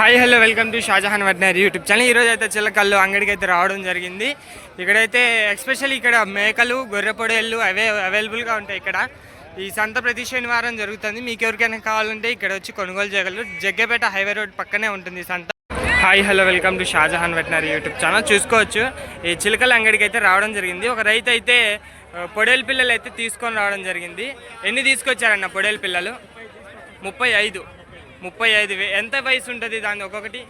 Hi hello welcome to Shahjahan veterinary YouTube channel. ఈరోజు అయితే చిల్లకల్లు అంగడికి అయితే రావడం జరిగింది. ఇక్కడైతే ఎస్పెషల్లీ ఇక్కడ మేకలు గొర్రె పొడేళ్ళు అవే అవైలబుల్గా ఉంటాయి ఇక్కడ. ఈ సంత ప్రతి శనివారం జరుగుతుంది. మీకు ఎవరికైనా కావాలంటే ఇక్కడ వచ్చి కొనుగోలు చేయగలరు. జగ్గపేట హైవే రోడ్ పక్కనే ఉంటుంది సంత. Hi hello welcome to Shahjahan veterinary YouTube channel. చూసుకోవచ్చు ఈ చిలకల అంగడికి అయితే రావడం జరిగింది. ఒక రైతు అయితే పొడేలు పిల్లలు అయితే తీసుకొని రావడం జరిగింది. ఎన్ని తీసుకొచ్చారన్న పొడేలు పిల్లలు? ముప్పై ఐదు. ముప్పై ఐదు వే ఎంత వయసు ఉంటుంది దాని ఒక్కొక్కటి?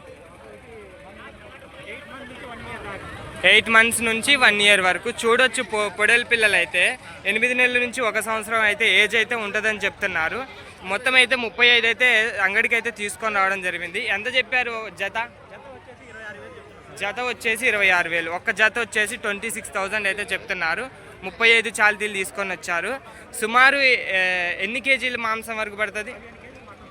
ఎయిట్ మంత్స్ నుంచి వన్ ఇయర్ వరకు. చూడొచ్చు పొ పొడేలు పిల్లలు అయితే ఎనిమిది నెలల నుంచి ఒక సంవత్సరం అయితే ఏజ్ అయితే ఉంటుందని చెప్తున్నారు. మొత్తం అయితే ముప్పై ఐదు అయితే అంగడికి అయితే తీసుకొని రావడం జరిగింది. ఎంత చెప్పారు జత? జత వచ్చేసి ఇరవై ఆరు వేలు. ఒక్క జత వచ్చేసి ట్వంటీ సిక్స్ థౌజండ్ అయితే చెప్తున్నారు. ముప్పై ఐదు చాల్తీలు తీసుకొని వచ్చారు. సుమారు ఎన్ని కేజీలు మాంసం వరకు పడుతుంది?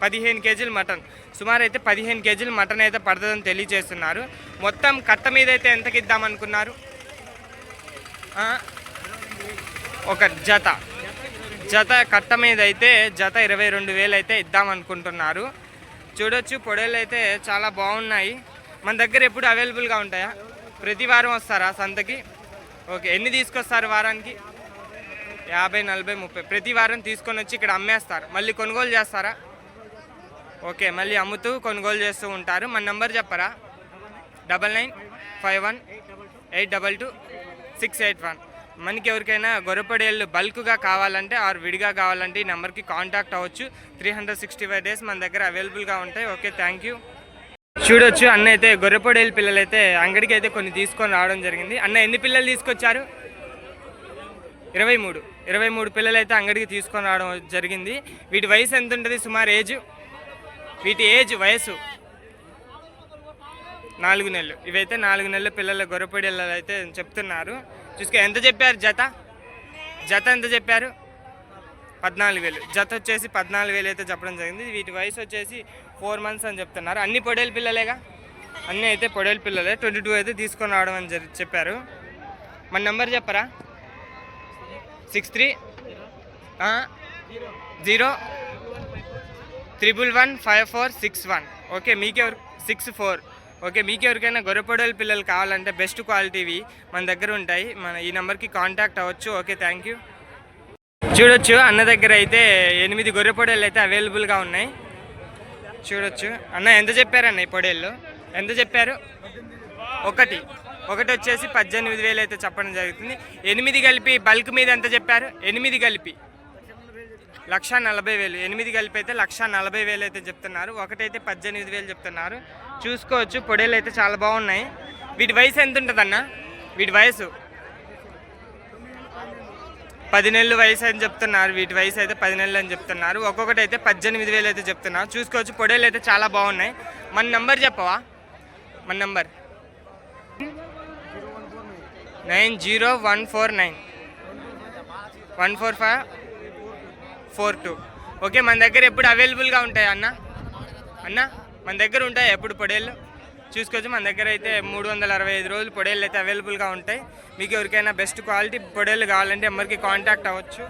పదిహేను కేజీలు మటన్. సుమారు అయితే పదిహేను కేజీలు మటన్ అయితే పడుతుందని తెలియజేస్తున్నారు. మొత్తం కట్ట మీద అయితే ఎంతకి ఇద్దామనుకున్నారు ఒక జత. జత కట్ట మీద అయితే జత ఇరవై రెండు వేలు అయితే ఇద్దామనుకుంటున్నారు. చూడొచ్చు పొడేలు అయితే చాలా బాగున్నాయి. మన దగ్గర ఎప్పుడు అవైలబుల్గా ఉంటాయా? ప్రతి వారం వస్తారా సంతకి? ఓకే ఎన్ని తీసుకొస్తారు వారానికి? యాభై నలభై ముప్పై. ప్రతి వారం తీసుకొని వచ్చి ఇక్కడ అమ్మేస్తారు. మళ్ళీ కొనుగోలు చేస్తారా? ఓకే మళ్ళీ అమ్ముతూ కొనుగోలు చేస్తూ ఉంటారు. మన నెంబర్ చెప్పరా? Double nine five one eight double two six eight one. మనకి ఎవరికైనా గొర్రెపడేళ్ళు బల్క్గా కావాలంటే ఆర్ విడిగా కావాలంటే ఈ నెంబర్కి కాంటాక్ట్ అవ్వచ్చు. Three hundred sixty five days మన దగ్గర అవైలబుల్గా ఉంటాయి. Okay thank you. చూడొచ్చు అన్న అయితే గొర్రెపొడేలు పిల్లలు అయితే అంగడికి అయితే కొన్ని తీసుకొని రావడం జరిగింది. అన్న ఎన్ని పిల్లలు తీసుకొచ్చారు? ఇరవై మూడు. ఇరవై మూడు పిల్లలు అయితే అంగడికి తీసుకొని రావడం జరిగింది. వీటి వయసు ఎంత ఉంటుంది సుమారు ఏజ్? వీటి ఏజ్ వయసు నాలుగు నెలలు. ఇవైతే నాలుగు నెలల పిల్లల గొర్రెపొడేళ్ళు అయితే చెప్తున్నారు. చూసుకో ఎంత చెప్పారు జత? జత ఎంత చెప్పారు? పద్నాలుగు వేలు. జత వచ్చేసి పద్నాలుగు వేలు అయితే చెప్పడం జరిగింది. వీటి వయసు వచ్చేసి ఫోర్ మంత్స్ అని చెప్తున్నారు. అన్ని పొడేలు పిల్లలేగా? అన్నీ అయితే పొడేలు పిల్లలే. ట్వంటీ టూ అయితే తీసుకొని రావడం అని చెప్పారు. మన నెంబర్ చెప్పరా? Six three? Zero. Triple one five four six one okay మీకెవరు సిక్స్ ఫోర్ ఓకే మీకు ఎవరికైనా గొర్రెపొడేలు పిల్లలు కావాలంటే బెస్ట్ క్వాలిటీవి మన దగ్గర ఉంటాయి. మన ఈ నెంబర్కి కాంటాక్ట్ అవ్వచ్చు. ఓకే థ్యాంక్ యూ చూడొచ్చు అన్న దగ్గర అయితే ఎనిమిది గొర్రె పొడేళ్ళు అయితే అవైలబుల్గా ఉన్నాయి. చూడొచ్చు. అన్న ఎంత చెప్పారన్న ఈ పొడేళ్ళు? ఎంత చెప్పారు? ఒకటి. ఒకటి వచ్చేసి పద్దెనిమిది వేలు అయితే చెప్పడం జరుగుతుంది. ఎనిమిది కలిపి బల్క్ మీద ఎంత చెప్పారు? ఎనిమిది కలిపి. లక్ష నలభై వేలు. ఎనిమిది కలిపి అయితే లక్ష నలభై వేలు అయితే చెప్తున్నారు. ఒకటైతే పద్దెనిమిది వేలు చెప్తున్నారు. చూసుకోవచ్చు పొడేలు అయితే చాలా బాగున్నాయి. వీటి వయసు ఎంత ఉంటుందన్న వీటి వయసు? పది నెలలు వయసు అని చెప్తున్నారు. వీటి వయసు అయితే పది నెలలు అని చెప్తున్నారు. ఒక్కొక్కటి అయితే పద్దెనిమిది వేలు అయితే చెప్తున్నారు. చూసుకోవచ్చు పొడేలు అయితే చాలా బాగున్నాయి. మన నెంబర్ చెప్పవా? మన number? Nine zero one four nine. One four five? Four two. Okay మన దగ్గర ఎప్పుడు అవైలబుల్గా ఉంటాయి అన్న? అన్న మన దగ్గర ఉంటాయి ఎప్పుడు పొడేళ్ళు? చూసుకోవచ్చు మన దగ్గర అయితే మూడు వందల అరవై ఐదు రోజులు పొడేళ్ళు అయితే అవైలబుల్గా ఉంటాయి. మీకు ఎవరికైనా బెస్ట్ క్వాలిటీ పొడేళ్ళు కావాలంటే ఎవరికి కాంటాక్ట్ అవ్వచ్చు.